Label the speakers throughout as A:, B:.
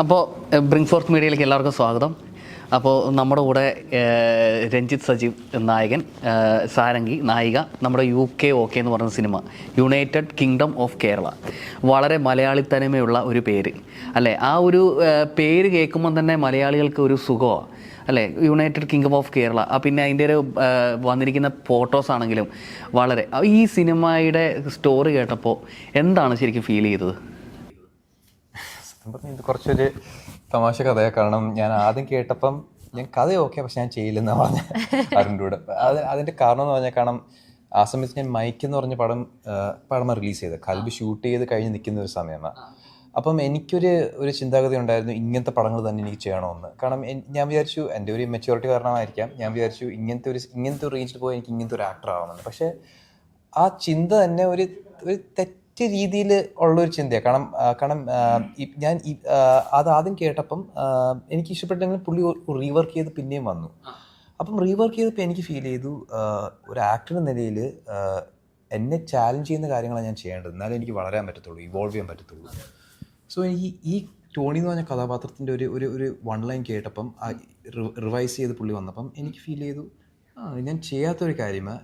A: അപ്പോൾ bring fourth മീഡിയയിലേക്ക് എല്ലാവർക്കും സ്വാഗതം. അപ്പോൾ നമ്മുടെ കൂടെ രഞ്ജിത്ത് സജീവ് നായകൻ സാരംഗി നായിക നമ്മുടെ യു കെ ഓ കെ എന്ന് പറയുന്ന സിനിമ യുണൈറ്റഡ് കിങ്ഡം ഓഫ് കേരള വളരെ മലയാളി തനിമയുള്ള ഒരു പേര്. അല്ലേ? ആ ഒരു പേര് കേൾക്കുമ്പോൾ തന്നെ മലയാളികൾക്ക് ഒരു സുഖമാണ് അല്ലേ? യുണൈറ്റഡ് കിങ്ഡം ഓഫ് കേരള പിന്നെ അതിന്റെ ഒരു വന്നിരിക്കുന്ന ഫോട്ടോസ് ആണെങ്കിലും വളരെ. ഈ സിനിമയുടെ സ്റ്റോറി കേട്ടപ്പോൾ എന്താണ് ശരിക്കും ഫീൽ ചെയ്തത്?
B: സത്യം പറഞ്ഞാൽ ഇത് കുറച്ചൊരു തമാശ കഥയാണ് കാരണം ഞാൻ ആദ്യം കേട്ടപ്പം ഞാൻ കഥ ഓക്കെ പക്ഷെ ഞാൻ ചെയ്യില്ലെന്ന് പറഞ്ഞ അരുണിന്റെ കൂടെ അത് അതിന്റെ കാരണം എന്ന് പറഞ്ഞാൽ കാരണം ആ സമയത്ത് ഞാൻ മൈക്ക് എന്ന് പറഞ്ഞ പടം പടം റിലീസ് ചെയ്ത് കൽബ് ഷൂട്ട് ചെയ്ത് കഴിഞ്ഞ് നിൽക്കുന്ന ഒരു സമയമാണ്. അപ്പം എനിക്കൊരു ഒരു ചിന്താഗതി ഉണ്ടായിരുന്നു ഇങ്ങനത്തെ പടങ്ങൾ തന്നെ എനിക്ക് ചെയ്യണമെന്ന്. കാരണം ഞാൻ വിചാരിച്ചു എന്റെ ഒരു മെച്യൂരിറ്റി കാരണമായിരിക്കാം. ഞാൻ വിചാരിച്ചു ഇങ്ങനത്തെ ഒരു ഇങ്ങനത്തെ ഒരു റേഞ്ചിൽ പോയി എനിക്ക് ഇങ്ങനത്തെ ഒരു ആക്ടർ ആവണമെന്ന്. പക്ഷേ ആ ചിന്ത തന്നെ ഒരു ഒരു തെറ്റ് രീതിയിൽ ഉള്ളൊരു ചിന്തയാണ് കാരണം കാരണം ഞാൻ അത് ആദ്യം കേട്ടപ്പം എനിക്ക് ഇഷ്ടപ്പെട്ടെങ്കിലും പുള്ളി റീവർക്ക് ചെയ്ത് പിന്നെയും വന്നു. അപ്പം റീവർക്ക് ചെയ്തപ്പോൾ എനിക്ക് ഫീൽ ചെയ്തു ഒരു ആക്ടർ എന്ന നിലയിൽ എന്നെ ചാലഞ്ച് ചെയ്യുന്ന കാര്യങ്ങളാണ് ഞാൻ ചെയ്യേണ്ടത്. എന്നാലും എനിക്ക് വളരാൻ പറ്റത്തുള്ളൂ ഇവോൾവ് ചെയ്യാൻ പറ്റത്തുള്ളൂ. സോ എനിക്ക് ഈ ടോണി എന്ന് പറഞ്ഞ കഥാപാത്രത്തിന്റെ ഒരു ഒരു ഒരു വൺ ലൈൻ കേട്ടപ്പം റിവൈസ് ചെയ്ത് പുള്ളി വന്നപ്പം എനിക്ക് ഫീൽ ചെയ്തു ആ ഞാൻ ചെയ്യാത്തൊരു കാര്യമാണ്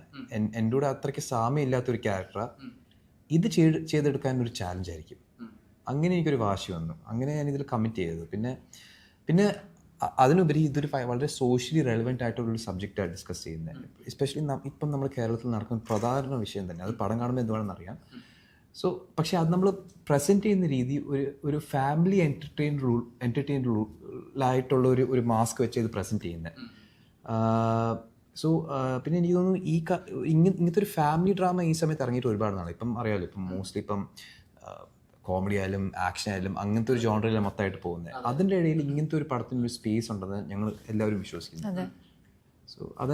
B: എന്റെ കൂടെ അത്രയ്ക്ക് സാമ്യമില്ലാത്തൊരു ക്യാരക്ടറാണ് ഇത് ചെയ്ത് ചെയ്തെടുക്കാൻ ഒരു ചാലഞ്ച് ആയിരിക്കും. അങ്ങനെ എനിക്കൊരു വാശി വന്നു. അങ്ങനെ ഞാൻ ഇതിൽ കമ്മിറ്റ് ചെയ്തത് പിന്നെ പിന്നെ അതിനുപരി ഇതൊരു വളരെ സോഷ്യലി റെലവെന്റ് ആയിട്ടുള്ള ഒരു സബ്ജക്റ്റാണ് ഡിസ്കസ് ചെയ്യുന്നത് എസ്പെഷ്യലി ഇപ്പം നമ്മൾ കേരളത്തിൽ നടക്കുന്ന പ്രധാന വിഷയം തന്നെ. അത് പടം കാണുമ്പോൾ എന്തുവാണെന്ന് അറിയാം. സോ പക്ഷേ അത് നമ്മൾ പ്രസന്റ് ചെയ്യുന്ന രീതി ഒരു ഒരു ഫാമിലി എന്റർടൈൻ റൂൾ എന്റർടൈൻ റൂളായിട്ടുള്ള ഒരു ഒരു മാസ്ക് വെച്ച് ഇത് പ്രസന്റ് ചെയ്യുന്നത് സോ പിന്നെ എനിക്ക് തോന്നുന്നു ഈ ഇങ്ങനത്തെ ഒരു ഫാമിലി ഡ്രാമ ഈ സമയത്ത് ഇറങ്ങിയിട്ട് ഒരുപാട് നാളെ ഇപ്പം അറിയാമല്ലോ ഇപ്പം മോസ്റ്റ്ലി ഇപ്പം കോമഡി ആയാലും ആക്ഷൻ ആയാലും അങ്ങനത്തെ ഒരു ജോണറിലാണ് മൊത്തമായിട്ട് പോകുന്നത്. അതിന്റെ ഇടയിൽ ഇങ്ങനത്തെ ഒരു പടത്തിന് ഒരു സ്പേസ് ഉണ്ടെന്ന് ഞങ്ങൾ എല്ലാവരും വിശ്വസിക്കുന്നു. സോ അത്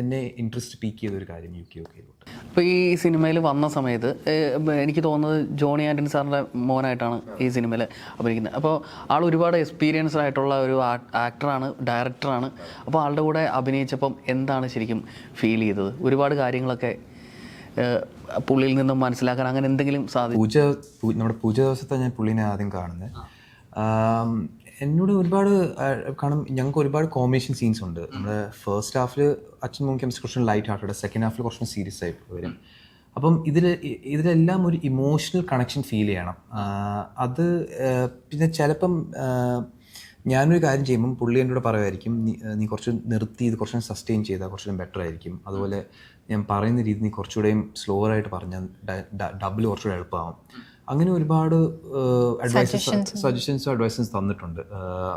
B: എന്നെ ഇൻട്രസ്റ്റ് പീക്ക് ചെയ്തൊരു കാര്യം യു കെ ഒക്കെയിലോട്ട്
A: അപ്പോൾ ഈ സിനിമയിൽ വന്ന സമയത്ത് എനിക്ക് തോന്നുന്നത് ജോണി ആന്റണി സാറിന്റെ മോനായിട്ടാണ് ഈ സിനിമയിൽ അഭിനയിക്കുന്നത്. അപ്പോൾ ആൾ ഒരുപാട് എക്സ്പീരിയൻസ്ഡ് ആയിട്ടുള്ള ഒരു ആക്ടറാണ് ഡയറക്ടറാണ് അപ്പോൾ ആളുടെ കൂടെ അഭിനയിച്ചപ്പം എന്താണ് ശരിക്കും ഫീൽ ചെയ്തത്? ഒരുപാട് കാര്യങ്ങളൊക്കെ പുള്ളിയിൽ നിന്നും മനസ്സിലാക്കാൻ അങ്ങനെ എന്തെങ്കിലും സാധിക്കും
B: പൂജ നമ്മുടെ പൂജ ദിവസത്തെ ഞാൻ പുള്ളിനെ ആദ്യം കാണുന്നത്. എന്നോട് ഒരുപാട് കാണും കാരണം ഞങ്ങൾക്ക് ഒരുപാട് കോമ്പിനേഷൻ സീൻസ് ഉണ്ട്. നമ്മുടെ ഫസ്റ്റ് ഹാഫിൽ അച്ഛൻ മോൻ കെമിസ്ട്രി കുറച്ചും ലൈറ്റ് ഹാർട്ടഡ് സെക്കൻഡ് ഹാഫിൽ കുറച്ചും സീരിയസ് ആയി വരും. അപ്പം ഇതിൽ ഇതിലെല്ലാം ഒരു ഇമോഷണൽ കണക്ഷൻ ഫീൽ ചെയ്യണം. അത് പിന്നെ ചിലപ്പം ഞാനൊരു കാര്യം ചെയ്യുമ്പം പുള്ളി എന്നോട് പറയുമായിരിക്കും നീ നീ കുറച്ച് നിർത്തി ഇത് കുറച്ചും സസ്റ്റെയിൻ ചെയ്താൽ കുറച്ചും ബെറ്റർ ആയിരിക്കും. അതുപോലെ ഞാൻ പറയുന്ന രീതി നീ കുറച്ചുകൂടെയും സ്ലോവറായിട്ട് പറഞ്ഞാൽ ഡബിൾ കുറച്ചുകൂടെ എളുപ്പമാവും. അങ്ങനെ ഒരുപാട് അഡ്വൈസസ് സജഷൻസും അഡ്വൈസസ് തന്നിട്ടുണ്ട്.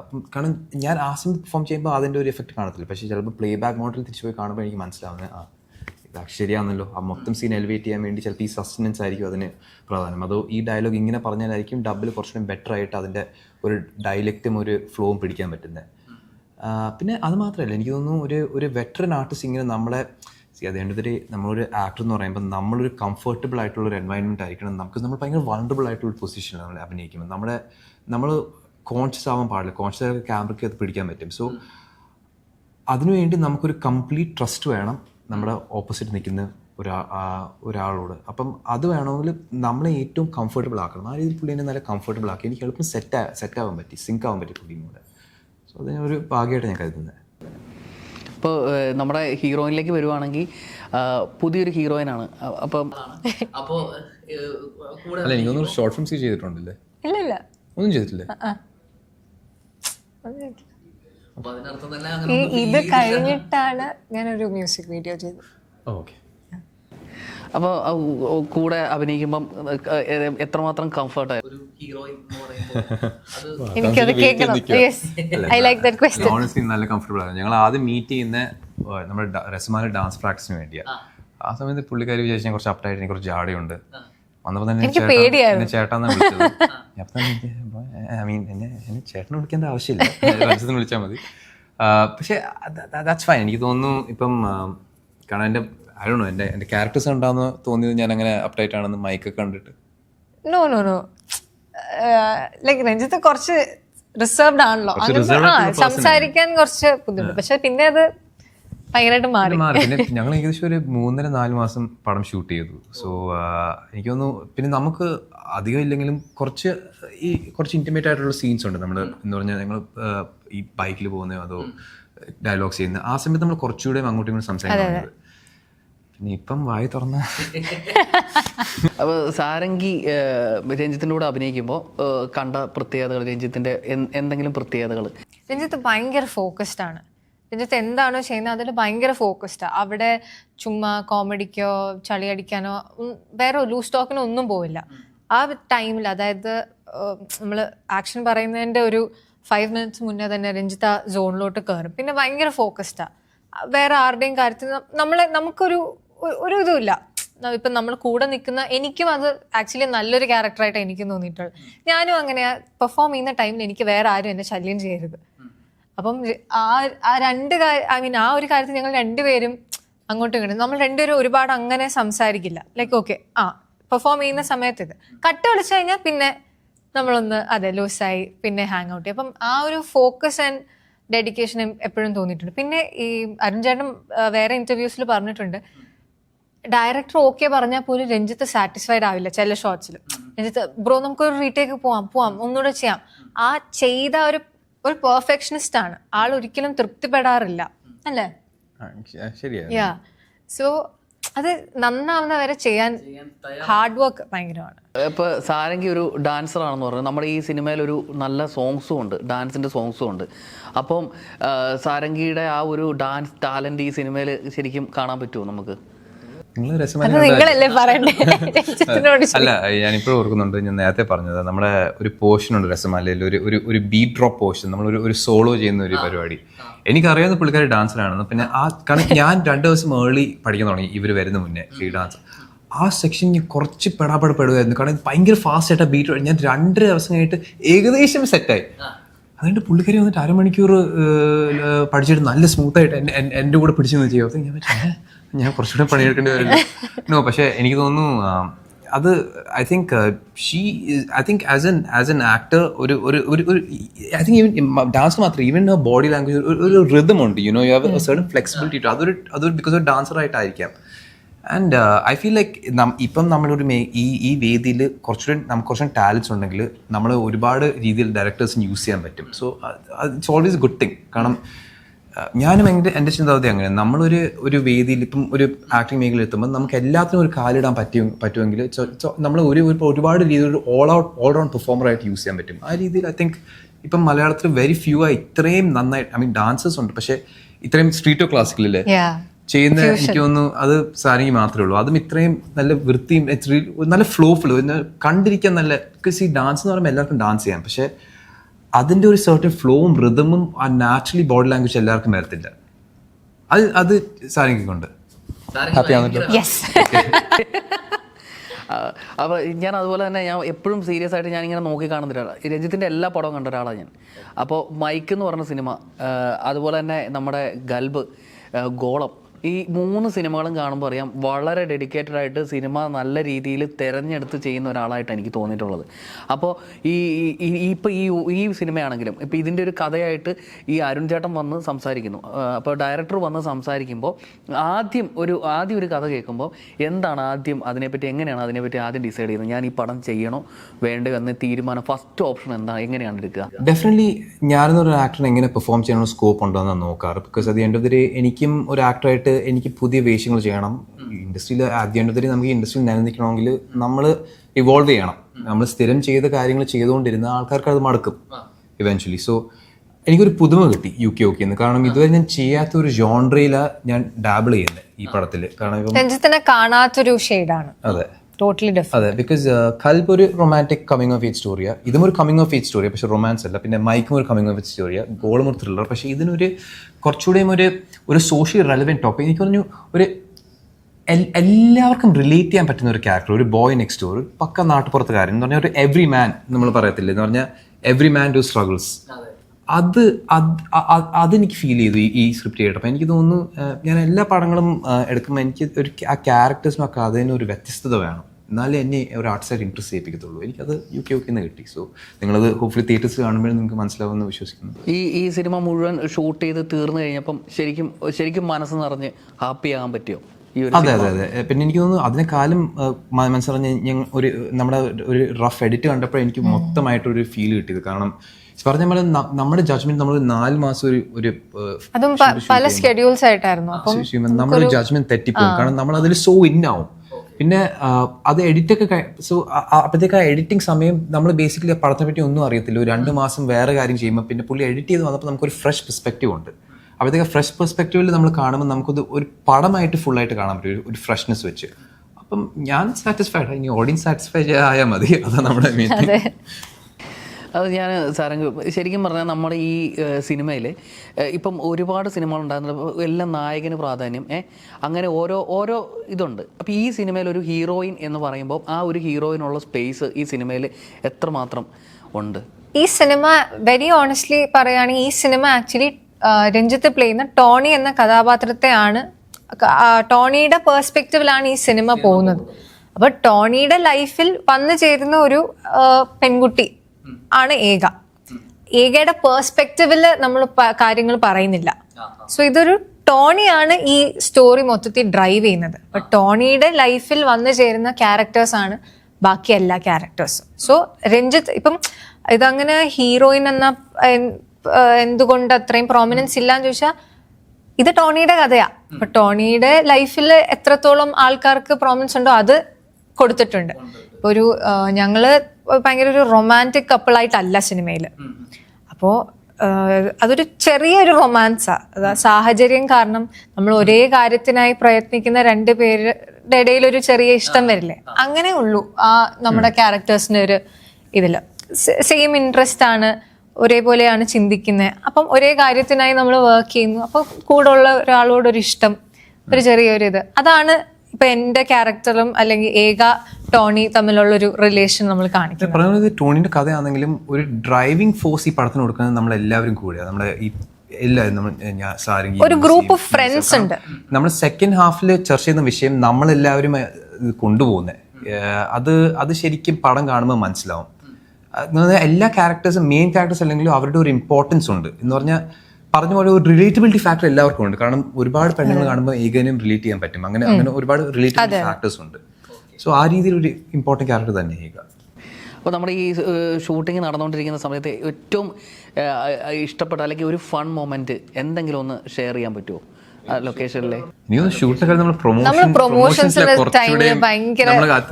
B: അപ്പം കാരണം ഞാൻ ആ സമയത്ത് പെർഫോം ചെയ്യുമ്പോൾ അതിന്റെ ഒരു എഫക്റ്റ് കാണത്തില്ല. പക്ഷേ ചിലപ്പോൾ പ്ലേ ബാക്ക് മോഡൽ തിരിച്ചു പോയി കാണുമ്പോൾ എനിക്ക് മനസ്സിലാവുന്നത് ആ ഇത് ശരിയാണല്ലോ. ആ മൊത്തം സീൻ എലിവേറ്റ് ചെയ്യാൻ വേണ്ടി ചിലപ്പോൾ ഈ സസ്റ്റനൻസ് ആയിരിക്കും അതിന് പ്രധാനം അതോ ഈ ഡയലോഗ് ഇങ്ങനെ പറഞ്ഞാലായിരിക്കും ഡബിൾ കുറച്ചുകൂടി ബെറ്റർ ആയിട്ട് അതിന്റെ ഒരു ഡയലക്റ്റും ഒരു ഫ്ലോവും പിടിക്കാൻ പറ്റുന്നത് പിന്നെ അത് മാത്രമല്ല എനിക്ക് തോന്നുന്നു ഒരു ഒരു വെറ്ററൻ ആർട്ടിസ്റ്റ് ഇങ്ങനെ നമ്മളെ See, അത് എന്റെ day, നമ്മളൊരു ആക്ടർ എന്ന് പറയുമ്പോൾ നമ്മളൊരു കംഫർട്ടബിൾ ആയിട്ടുള്ള ഒരു എൻവയൺമെന്റ് ആയിരിക്കണം. നമുക്ക് നമ്മൾ ഭയങ്കര വണ്ടറബിൾ ആയിട്ടുള്ള ഒരു പൊസിഷനിൽ നമ്മൾ അഭിനയിക്കുമ്പോൾ നമ്മുടെ നമ്മൾ കോൺഷ്യസ് ആവാൻ പാടില്ല. കോൺഷ്യസ് ആയ ക്യാമറയ്ക്ക് അത് പിടിക്കാൻ പറ്റും. സോ അതിനുവേണ്ടി നമുക്കൊരു കംപ്ലീറ്റ് ട്രസ്റ്റ് വേണം നമ്മുടെ ഓപ്പോസിറ്റ് നിൽക്കുന്ന ഒരാ ഒരാളോട്. അപ്പം അത് വേണമെങ്കിൽ നമ്മളെ ഏറ്റവും കംഫർട്ടബിൾ ആക്കണം. ആ രീതിയിൽ പുള്ളിനെ നല്ല കംഫർട്ടബിൾ ആക്കി. എനിക്ക് എളുപ്പം സെറ്റ് സെറ്റ് ആവാൻ പറ്റി. സിങ്ക് ആവാൻ പറ്റി പുള്ളിയും കൂടെ. സോ അതിനൊരു ഒരു ഭാഗ്യമായിട്ട് ഞാൻ കരുതുന്നത്
A: ഇപ്പോൾ നമ്മുടെ ഹീറോയിനിലേക്ക് വരുവാണെങ്കിൽ പുതിയൊരു ഹീറോയിനാണ്. അപ്പം അപ്പോൾ
B: അല്ല എനിക്കൊന്നും ഷോർട്ട് ഫിലിംസ് ചെയ്തിട്ടുണ്ടല്ലേ?
C: ഇല്ല ഇല്ല.
B: ഒന്നും ചെയ്തിട്ടില്ലേ.
C: ഇത് കഴിഞ്ഞിട്ടാണ് ഞാനൊരു മ്യൂസിക് വീഡിയോ ചെയ്തത്.
B: ഓക്കെ.
A: അപ്പോൾ കൂടെ അഭിനയിക്കുമ്പം എത്രമാത്രം കംഫർട്ടായി
C: എനിക്കത് കേൾക്കണം. I like that question
B: honestly നല്ല കംഫർട്ടബിൾ ആണ്. ഞങ്ങൾ ആദ്യം മീറ്റ് ചെയ്യുന്ന നമ്മുടെ ഡ- ഡാൻസ് പ്രാക്ടീസിന് വേണ്ടിയാണ് ആ. സമയത്ത് പുള്ളിക്കാരി വിചാരിച്ചു ഞാൻ കുറച്ച് അപ്ഡേറ്റ് എനിക്ക് കുറച്ച് ജാടയുണ്ട് വന്നപ്പോൾ തന്നെ
C: എനിക്ക്
B: ചേട്ടാ- എന്നെ ചേട്ടാന്ന് വിളിച്ചത്? ഞാൻ അപ്പം തന്നെ ഐ മീൻ എന്നെ എന്നെ ചേട്ടനെ വിളിക്കേണ്ട ആവശ്യമില്ല. രഞ്ജിത്തിന് വിളിച്ചാൽ മതി. പക്ഷേ ദാറ്റ്സ് ഫൈൻ എനിക്ക് തോന്നുന്നു ഇപ്പം കാരണം എന്റെ അറിയണോ എന്റെ എന്റെ ക്യാരക്ടേഴ്സ് ഉണ്ടാകുന്ന തോന്നിയത് ഞാൻ അങ്ങനെ അപ്ഡേറ്റ് ആണെന്ന് മൈക്ക് കണ്ടിട്ട്.
C: No no no like Ranjith കുറച്ച് റിസർവ്ഡ് ആണല്ലോ. ആ സംസാരിക്കാൻ കുറച്ച് ബുദ്ധിമുട്ട്. പക്ഷെ പിന്നെ അത് ഭയങ്കരമായിട്ട് മാറി
B: പിന്നെ മാറി. പിന്നെ ഞങ്ങൾ ഏകദേശം ഒരു മൂന്നര നാല് മാസം പടം ഷൂട്ട് ചെയ്തു. സോ എനിക്ക് തോന്നുന്നു പിന്നെ നമുക്ക് അധികം ഇല്ലെങ്കിലും കുറച്ച് ഈ കുറച്ച് ഇന്റിമേറ്റ് ആയിട്ടുള്ള സീൻസ് ഉണ്ട്. നമ്മൾ എന്ന് പറഞ്ഞാൽ ഞങ്ങൾ ഈ ബൈക്കിൽ പോകുന്നതോ അതോ ഡയലോഗ്സ് ചെയ്യുന്ന ആ സമയത്ത് നമ്മൾ കുറച്ചുകൂടെ അങ്ങോട്ടും ഇങ്ങോട്ടും സംസാരിക്കുന്നത് ഇപ്പം വായി തുറന്ന.
A: അപ്പോൾ സാരംഗി രഞ്ജിത്തിന്റെ കൂടെ അഭിനയിക്കുമ്പോൾ കണ്ട പ്രത്യേകതകൾ രഞ്ജിത്തിന്റെ എന്തെങ്കിലും പ്രത്യേകതകൾ?
C: രഞ്ജിത്ത് ഭയങ്കര ഫോക്കസ്ഡ് ആണ്. രഞ്ജിത്ത് എന്താണോ ചെയ്യുന്നത് അതിൽ ഭയങ്കര ഫോക്കസ്ഡ് ആണ് അവിടെ ചുമ്മാ കോമഡിക്കോ ചളിയടിക്കാനോ അടിക്കാനോ വേറെ ലൂസ് ടോക്കിനോ ഒന്നും പോവില്ല. ആ ടൈമിൽ അതായത് നമ്മൾ ആക്ഷൻ പറയുന്നതിന്റെ ഒരു ഫൈവ് മിനിറ്റ്സ് മുന്നേ തന്നെ രഞ്ജിത്ത് ആ സോണിലോട്ട് കയറും പിന്നെ ഭയങ്കര ഫോക്കസ്ഡാണ് വേറെ ആരുടെയും കാര്യത്തിൽ നമ്മളെ നമുക്കൊരു ഒരു ഇതുമില്ല. ഇപ്പം നമ്മൾ കൂടെ നിൽക്കുന്ന എനിക്കും അത് ആക്ച്വലി നല്ലൊരു ക്യാരക്ടറായിട്ട് എനിക്ക് തോന്നിയിട്ടുള്ളത് ഞാനും അങ്ങനെ പെർഫോം ചെയ്യുന്ന ടൈമിൽ എനിക്ക് വേറെ ആരും എന്നെ ശല്യം ചെയ്യരുത്. അപ്പം ആ ആ രണ്ട് ഐ മീൻ ആ ഒരു കാര്യത്തിൽ ഞങ്ങൾ രണ്ടുപേരും അങ്ങോട്ടും ഇങ്ങോട്ടും നമ്മൾ രണ്ടുപേരും ഒരുപാട് അങ്ങനെ സംസാരിക്കില്ല. ലൈക്ക് ഓക്കെ ആ പെർഫോം ചെയ്യുന്ന സമയത്ത് ഇത്. കട്ട് കളിച്ചു കഴിഞ്ഞാൽ പിന്നെ നമ്മളൊന്ന് അതെ ലൂസായി പിന്നെ ഹാങ് ഔട്ട് ചെയ്യും. അപ്പം ആ ഒരു ഫോക്കസ് ആൻഡ് ഡെഡിക്കേഷൻ എപ്പോഴും തോന്നിയിട്ടുണ്ട്. പിന്നെ ഈ അരുൺ ചേട്ടൻ വേറെ ഇന്റർവ്യൂസിൽ പറഞ്ഞിട്ടുണ്ട്. ഡയറക്ടർ ഓക്കെ പറഞ്ഞാൽ പോലും രഞ്ജിത്ത് സാറ്റിസ്ഫൈഡ് ആവില്ല ചില ഷോട്ട്സിൽ രഞ്ജിത്ത് ബ്രോ നമുക്കൊരു റീടേക്ക് പോവാം പോവാം ഒന്നുകൂടെ ചെയ്യാം. ആ ചെയ്ത ഒരു ഒരു പെർഫെക്ഷനിസ്റ്റ് ആണ്. ആൾ ഒരിക്കലും തൃപ്തിപ്പെടാറില്ല. അല്ലേ? യാ സോ അത് നന്നാവുന്ന വരെ ചെയ്യാൻ ഹാർഡ് വർക്ക് ഭയങ്കരമാണ്.
A: ഇപ്പൊ സാരംഗി ഒരു ഡാൻസർ ആണെന്ന് പറഞ്ഞു നമ്മുടെ ഈ സിനിമയിൽ ഒരു നല്ല സോങ്സും ഉണ്ട്. ഡാൻസിന്റെ സോങ്സും ഉണ്ട്. അപ്പം സാരംഗിയുടെ ആ ഒരു ഡാൻസ് ടാലന്റ് ഈ സിനിമയിൽ ശരിക്കും കാണാൻ പറ്റുമോ നമുക്ക്?
C: നിങ്ങളല്ലേ പറയണ്ടേ?
B: അല്ല ഞാനിപ്പോഴും ഓർക്കുന്നുണ്ട് ഞാൻ നേരത്തെ പറഞ്ഞത്. നമ്മുടെ ഒരു പോർഷൻ ഉണ്ട് രസമാലയിൽ ഒരു ഒരു ഒരു ബീറ്റ് ഡ്രോപ്പ് പോർഷൻ നമ്മൾ ഒരു ഒരു സോളോ ചെയ്യുന്ന ഒരു പരിപാടി. എനിക്കറിയാവുന്ന പുള്ളിക്കാരി ഡാൻസറാണെന്ന് പിന്നെ ആ കാരണം ഞാൻ രണ്ട് ദിവസം ഏർലി പഠിക്കാൻ തുടങ്ങി ഇവർ വരുന്ന മുന്നേ ഈ ഡാൻസ് ആ സെക്ഷൻ ഞാൻ കുറച്ച് പെടാപ്പെട പെടുമായിരുന്നു കാരണം ഇത് ഭയങ്കര ഫാസ്റ്റ് ആയിട്ടാ ബീറ്റ് ഞാൻ രണ്ടര ദിവസം കഴിഞ്ഞിട്ട് ഏകദേശം സെറ്റായി അതുകൊണ്ട് പുള്ളിക്കാരി വന്നിട്ട് അരമണിക്കൂർ പഠിച്ചിട്ട് നല്ല സ്മൂത്തായിട്ട് എന്റെ കൂടെ പിടിച്ചു നിന്ന് ചെയ്യും ഞാൻ വിചാരിച്ചു, "ഏ, ഞാൻ കുറച്ചുകൂടെ പണിയെടുക്കേണ്ടി വരില്ല. നോ പക്ഷേ എനിക്ക് തോന്നുന്നു അത് I think she I think as an as an actor ഒരു ഒരു ഒരു ഒരു ഐ തിങ്ക് ഈവൻ ഡാൻസ് മാത്രം ഈവൻ ബോഡി ലാംഗ്വേജ് ഒരു റിതം ഉണ്ട്. You know you have certain flexibility to അതൊരു അതൊരു ബിക്കോസ് ഒരു ഡാൻസർ ആയിട്ടായിരിക്കാം. ആൻഡ് ഐ ഫീൽ ലൈക്ക് ഇപ്പം നമ്മളൊരു മേ ഈ ഈ വേദിയിൽ കുറച്ചുകൂടി നമുക്ക് കുറച്ചും ടാലൻസ് ഉണ്ടെങ്കിൽ നമ്മൾ ഒരുപാട് രീതിയിൽ ഡയറക്ടേഴ്സിന് യൂസ് ചെയ്യാൻ പറ്റും. So it's always good thing കാരണം ഞാനും എന്റെ എന്റെ ചിന്താഗതി അങ്ങനെ. നമ്മളൊരു ഒരു വേദിയിൽ ഇപ്പം ഒരു ആക്ടിങ് മേഖലയിൽ എത്തുമ്പോൾ നമുക്ക് എല്ലാത്തിനും ഒരു കാലിടാൻ പറ്റും പറ്റുമെങ്കിൽ നമ്മൾ ഒരു ഒരു- ഒരുപാട് രീതിയിൽ ഒരു ഓൾ ഔട്ട് ഓൾ റൗണ്ട് പെർഫോമറായിട്ട് യൂസ് ചെയ്യാൻ പറ്റും. ആ രീതിയിൽ ഐ തിങ്ക് ഇപ്പം മലയാളത്തിൽ വെരി ഫ്യൂ ആയി ഇത്രയും നന്നായിട്ട് ഐ മീൻ ഡാൻസേഴ്സ് ഉണ്ട്. പക്ഷേ ഇത്രയും സ്ട്രീറ്റോ ക്ലാസിക്കലില്ലേ ചെയ്യുന്ന എനിക്ക് തോന്നുന്നു അത് സാരിക്ക് മാത്രമേ ഉള്ളൂ. അതും ഇത്രയും നല്ല വൃത്തിയും നല്ല ഫ്ലോഫുള്ളൂ കണ്ടിരിക്കാൻ നല്ല ഡാൻസ് എന്ന് പറയുമ്പോൾ എല്ലാവർക്കും ഡാൻസ് ചെയ്യാം. പക്ഷെ അതിന്റെ ഒരു സർട്ടൻ ഫ്ലോവും റിതമും ആ നാച്ചുറലി ബോഡി ലാംഗ്വേജ് എല്ലാവർക്കും വരത്തില്ല. അത് അത് സാരിക്കുണ്ട് ഹാപ്പി ആണല്ലോ
C: യെസ്
A: അപ്പോൾ ഞാൻ അതുപോലെ തന്നെ ഞാൻ എപ്പോഴും സീരിയസ് ആയിട്ട് ഞാൻ ഇങ്ങനെ നോക്കി കാണുന്ന ഒരാളാണ് ഈ രഞ്ജിത്തിന്റെ എല്ലാ പടവും കണ്ട ഒരാളാണ് ഞാൻ. അപ്പോൾ മൈക്ക് എന്ന് പറഞ്ഞ സിനിമ അതുപോലെ തന്നെ നമ്മുടെ ഗൽബ് ഗോളം ഈ മൂന്ന് സിനിമകളും കാണുമ്പോൾ അറിയാം വളരെ ഡെഡിക്കേറ്റഡ് ആയിട്ട് സിനിമ നല്ല രീതിയിൽ തിരഞ്ഞെടുത്ത് ചെയ്യുന്ന ഒരാളായിട്ട് എനിക്ക് തോന്നിയിട്ടുള്ളത്. അപ്പോൾ ഈ ഇപ്പോൾ ഈ ഈ സിനിമയാണെങ്കിലും ഇപ്പോൾ ഇതിന്റെ ഒരു കഥയായിട്ട് ഈ അരുൺ ചേട്ടൻ വന്ന് സംസാരിക്കുന്നു. അപ്പോൾ ഡയറക്ടർ വന്ന് സംസാരിക്കുമ്പോൾ ആദ്യം ഒരു ആദ്യം ഒരു കഥ കേൾക്കുമ്പോൾ എന്താണ് ആദ്യം അതിനെപ്പറ്റി എങ്ങനെയാണ് അതിനെപ്പറ്റി ആദ്യം ഡിസൈഡ് ചെയ്യുന്നത്? ഞാൻ ഈ പടം ചെയ്യണോ? വേണ്ടോ എന്ന് തീരുമാനം ഫസ്റ്റ് ഓപ്ഷൻ എന്താണ് എങ്ങനെയാണ് എടുക്കുക?
B: ഡെഫിനറ്റ്ലി ഞാനെന്നൊരു ആക്ടറിന് എങ്ങനെ പെർഫോം ചെയ്യാനുള്ള സ്കോപ്പ് ഉണ്ടോ എന്ന് നോക്കാറ്. ബിക്കോസ് അത് എൻഡ് ഓഫ് ദി എനിക്കും ഒരു ആക്ടറായിട്ട് എനിക്ക് പുതിയ വേഷങ്ങൾ ചെയ്യണം. ഇൻഡസ്ട്രിയിൽ ആദ്യ എൻഡ് ഓഫ് ദി ഡേ നമുക്ക് ഇൻഡസ്ട്രിയിൽ നിലനിൽക്കണമെങ്കിൽ നമ്മൾ ഇവോൾവ് ചെയ്യണം. നമ്മൾ സ്ഥിരം ചെയ്ത കാര്യങ്ങൾ ചെയ്തുകൊണ്ടിരുന്ന ആൾക്കാർക്ക് അത് മടുക്കും. ഇവൻച്വലി സോ എനിക്കൊരു പുതുമ കിട്ടി യു കെ ഓക്കെ കാരണം ഇതുവരെ ഞാൻ ചെയ്യാത്ത ഒരു ജോൺഡ്രയിലാണ് ഞാൻ ഡാബിൾ ചെയ്യുന്നത് ഈ പടത്തിൽ കാരണം
C: കാണാത്തൊരു ഷെയ്ഡാണ്
B: അതെ.
C: ടോട്ടലി
B: അതെ ബിക്കോസ് കൽബ് ഒരു റൊമാന്റിക് കമ്മിങ് ഓഫ് ഏജ് സ്റ്റോറിയ ഇതും ഒരു കമ്മിങ് ഓഫ് ഏജ് സ്റ്റോറിയ പക്ഷെ റൊമാൻസ് അല്ല. പിന്നെ മൈക്കും ഒരു കമ്മിങ് ഓഫ് ഏജ് സ്റ്റോറിയ ഗോളും ഒരു ത്രില്ലർ പക്ഷെ ഇതിനൊരു കുറച്ചുകൂടെയും ഒരു ഒരു സോഷ്യൽ റെലവെന്റ് ടോപ്പിക് എനിക്ക് പറഞ്ഞു ഒരു എല്ലാവർക്കും റിലേറ്റ് ചെയ്യാൻ പറ്റുന്ന ഒരു ക്യാരക്ടർ ഒരു ബോയ് നെക്സ്റ്റ് ഡോർ പക്ക നാട്ടുപുറത്തുകാരൻ എന്ന് പറഞ്ഞാൽ ഒരു എവ്രി മാൻ നമ്മൾ പറയത്തില്ലേ? എന്ന് പറഞ്ഞാൽ എവ്രി മാൻ ടു സ്ട്രഗിൾസ് അത്. അതെനിക്ക് ഫീൽ ചെയ്തു ഈ- ഈ സ്ക്രിപ്റ്റ് അപ്പം എനിക്ക് തോന്നുന്നു ഞാൻ എല്ലാ പടങ്ങളും എടുക്കുമ്പോൾ എനിക്ക് ഒരു ആ ക്യാരക്ടേഴ്സിനും ആ കഥയിനും ഒരു വ്യത്യസ്തത വേണം. എന്നാലേ എന്നെ ഒരു ആർട്ട് സൈഡ് ഇൻട്രസ്റ്റ് ചെയ്യിപ്പിക്കത്തുള്ളൂ. എനിക്കത് യു കെ ഒക്കെ നിന്ന് കിട്ടി. സോ നിങ്ങളത് ഹോപ്പ്ഫുള്ളി തിയേറ്റേഴ്സ് കാണുമ്പോൾ നിങ്ങൾക്ക് മനസ്സിലാവുമെന്ന് വിശ്വസിക്കുന്നു.
A: ഈ ഈ സിനിമ മുഴുവൻ ഷൂട്ട് ചെയ്ത് തീർന്നു കഴിഞ്ഞപ്പം ശരിക്കും ശരിക്കും മനസ്സ് നിറഞ്ഞ് ഹാപ്പി ആകാൻ പറ്റിയോ?
B: അതെ അതെ അതെ. പിന്നെ എനിക്ക് തോന്നുന്നു അതിനെക്കാളും മനസ്സിലറിഞ്ഞ ഞാൻ ഒരു നമ്മുടെ ഒരു റഫ് എഡിറ്റ് കണ്ടപ്പോൾ എനിക്ക് മൊത്തമായിട്ടൊരു ഫീൽ കിട്ടിയത്. കാരണം പറഞ്ഞ പോലെ നമ്മുടെ ജഡ്ജ്മെന്റ് നമ്മൾ നാല് മാസം ഒരു ഒരു
C: അതും പല സ്കെഡ്യൂൾസ് ആയിട്ടായിരുന്നു.
B: നമ്മുടെ ജഡ്ജ്മെന്റ് തെറ്റിപ്പോകും. കാരണം നമ്മൾ അതിൽ സോ ഇന്നാവും പിന്നെ അത് എഡിറ്റ് ഒക്കെ സോ അപ്പോഴത്തേക്ക് ആ എഡിറ്റിംഗ് സമയം നമ്മൾ ബേസിക്കലി പടത്തെ പറ്റി ഒന്നും അറിയത്തില്ല. ഒരു രണ്ട് മാസം വേറെ കാര്യം ചെയ്യുമ്പോൾ പിന്നെ പുള്ളി എഡിറ്റ് ചെയ്ത് വന്നപ്പോൾ നമുക്കൊരു ഫ്രഷ് പെർസ്പെക്റ്റീവ് ഉണ്ട്. അപ്പോഴത്തേക്ക് ഫ്രഷ് പെർസ്പെക്റ്റീവിൽ നമ്മൾ കാണുമ്പോൾ നമുക്കത് ഒരു പടമായിട്ട് ഫുള്ളായിട്ട് കാണാൻ പറ്റും. ഒരു- ഫ്രഷ്നെസ് വെച്ച്. അപ്പം ഞാൻ സാറ്റിസ്ഫൈഡ് ഇനി ഓഡിയൻസ് സാറ്റിസ്ഫൈ ആയാൽ മതി. അതാണ് നമ്മുടെ മെയിൻ
A: അത് ഞാൻ സാരംഗ് ശരിക്കും പറഞ്ഞാൽ നമ്മുടെ ഈ സിനിമയിൽ ഇപ്പം ഒരുപാട് സിനിമകൾ ഉണ്ടായിരുന്നു എല്ലാം നായകന് പ്രാധാന്യം ഏ അങ്ങനെ ഓരോ ഓരോ ഇതുണ്ട്. അപ്പോൾ ഈ സിനിമയിൽ ഒരു ഹീറോയിൻ എന്ന് പറയുമ്പോൾ ആ ഒരു ഹീറോയിനുള്ള സ്പേസ് ഈ സിനിമയിൽ എത്രമാത്രം ഉണ്ട്?
C: ഈ സിനിമ വെരി ഓണസ്റ്റ്ലി പറയുകയാണെങ്കിൽ ഈ സിനിമ ആക്ച്വലി രഞ്ജിത്ത് പ്ലേ ചെയ്യുന്ന ടോണി എന്ന കഥാപാത്രത്തെയാണ് ടോണിയുടെ പേഴ്സ്പെക്റ്റീവിലാണ് ഈ സിനിമ പോകുന്നത്. അപ്പൊ ടോണിയുടെ ലൈഫിൽ വന്നു ചേരുന്ന ഒരു പെൺകുട്ടി ആണ് ഏക. ഏകയുടെ പേഴ്സ്പെക്റ്റീവിൽ നമ്മൾ കാര്യങ്ങൾ പറയുന്നില്ല. സോ ഇതൊരു ടോണിയാണ് ഈ സ്റ്റോറി മൊത്തത്തിൽ ഡ്രൈവ് ചെയ്യുന്നത്. അപ്പൊ ടോണിയുടെ ലൈഫിൽ വന്നു ചേരുന്ന ക്യാരക്ടേഴ്സ് ആണ് ബാക്കി എല്ലാ ക്യാരക്ടേഴ്സും സോ രഞ്ജിത്ത് ഇപ്പം ഇതങ്ങനെ ഹീറോയിൻ എന്ന എന്തുകൊണ്ട് അത്രയും പ്രോമിനൻസ് ഇല്ലാന്ന് ചോദിച്ചാൽ ഇത് ടോണിയുടെ കഥയാ. അപ്പൊ ടോണിയുടെ ലൈഫിൽ എത്രത്തോളം ആൾക്കാർക്ക് പ്രോമിനൻസ് ഉണ്ടോ അത് കൊടുത്തിട്ടുണ്ട്. ഒരു ഞങ്ങൾ ഭയങ്കര ഒരു റൊമാന്റിക് കപ്പിളായിട്ടല്ല സിനിമയിൽ അപ്പോൾ അതൊരു ചെറിയൊരു റൊമാൻസാ അതാ സാഹചര്യം കാരണം നമ്മൾ ഒരേ കാര്യത്തിനായി പ്രയത്നിക്കുന്ന രണ്ട് പേരുടെ ഇടയിൽ ഒരു ചെറിയ ഇഷ്ടം വരില്ലേ? അങ്ങനെ ഉള്ളൂ ആ നമ്മുടെ ക്യാരക്ടേഴ്സിന്റെ ഒരു ഇതിൽ സെയിം ഇൻട്രസ്റ്റ് ആണ് ഒരേപോലെയാണ് ചിന്തിക്കുന്നത് അപ്പം ഒരേ കാര്യത്തിനായി നമ്മൾ വർക്ക് ചെയ്യുന്നു. അപ്പോൾ കൂടെ ഉള്ള ഒരാളോടൊരു ഇഷ്ടം ഒരു ചെറിയൊരു ഇത് അതാണ് ഇപ്പൊ എന്റെ ക്യാരക്ടറും അല്ലെങ്കിൽ ഏക ടോണി തമ്മിലുള്ള ഒരു റിലേഷൻ നമ്മൾ കാണിക്കുന്നത്
B: പറയുന്നത് ടോണിന്റെ കഥയാണെങ്കിലും ഒരു ഡ്രൈവിംഗ് ഫോഴ്സ് ഈ പടത്തിന് കൊടുക്കുന്നത് നമ്മൾ എല്ലാവരും കൂടിയാണ് നമ്മുടെ ഈ എല്ലാവരും നമ്മൾ ഞാൻ സാരംഗി
C: ഒരു ഗ്രൂപ്പ് ഓഫ് ഫ്രണ്ട്സ് ഉണ്ട്.
B: നമ്മൾ സെക്കൻഡ് ഹാഫിൽ ചർച്ച ചെയ്യുന്ന വിഷയം നമ്മളെല്ലാവരും കൊണ്ടുപോകുന്നത് അത് അത് ശരിക്കും പടം കാണുമ്പോൾ മനസ്സിലാവും. എല്ലാ ക്യാരക്ടേഴ്സും മെയിൻ ക്യാരക്ടേഴ്സ് അല്ലെങ്കിലും അവരുടെ ഒരു ഇമ്പോർട്ടൻസ് ഉണ്ട്. എന്ന് പറഞ്ഞാൽ പറഞ്ഞ പോലെ ഒരു റിലേറ്റബിലിറ്റി ഫാക്ടർ എല്ലാവർക്കും ഉണ്ട്. കാരണം ഒരുപാട് പെണ്ണുങ്ങൾ കാണുമ്പോൾ ഏകനും റിലേറ്റ് ചെയ്യാൻ പറ്റും. അങ്ങനെ അങ്ങനെ ഒരുപാട് റിലേറ്റബിലിറ്റി ഫാക്ടേഴ്സ് ഉണ്ട്. സോ ആ രീതിയിൽ ഒരു ഇമ്പോർട്ടന്റ് ക്യാരക്ടർ തന്നെ ചെയ്യുക
A: അപ്പോൾ നമ്മുടെ ഈ ഷൂട്ടിംഗ് നടന്നുകൊണ്ടിരിക്കുന്ന സമയത്ത് ഏറ്റവും ഇഷ്ടപ്പെട്ട അല്ലെങ്കിൽ ഒരു ഫൺ മൊമെന്റ് എന്തെങ്കിലും ഒന്ന് ഷെയർ ചെയ്യാൻ പറ്റുമോ? ആ ലൊക്കേഷനിലെ